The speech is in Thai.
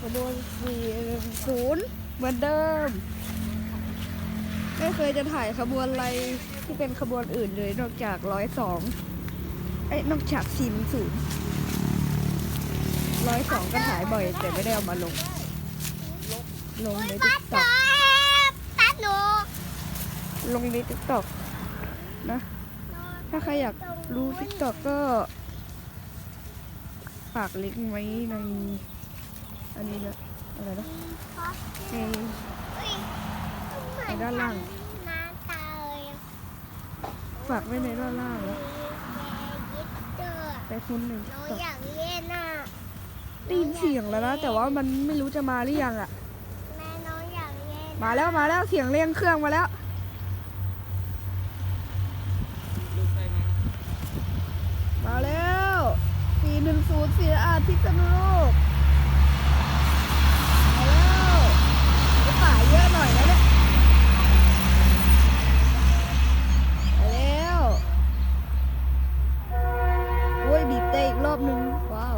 ขบวนสี่ศูนย์เหมือนเดิม ไม่เคยจะถ่ายขบวนอะไรที่เป็นขบวนอื่นเลยนอกจากร้อยสองไอ้นอกจากสี่ศูนย์ร้อยสองก็ถ่ายบ่อย แต่ไม่ได้เอามาลง ลงในติ๊กต็อกตัดหนูลงในติ๊กต็อกนะ ถ้าใครอยากรู้ติ๊กต็อกก็ฝากลิงก์ไว้ใน อันนี้นะอะไรนะในในด้านล่างน้าตาเลยฝากไว้ในด้านล่างแล้วยิดเจอไปคุณหนึ่งหนูติ๊กต็อกอยากเล่นน่ะได้ยินเสียงแล้วนะ แต่ว่ามันไม่รู้จะมาหรือยังอะแม่น้องอยากเล่นมาแล้วมาแล้วเสียงเรียงเครื่องมาแล้วมาแล้วสี่หนึ่งศูนย์สี่อาทิตย์สนุโลก บีบเตะอีกรอบนึงว้าว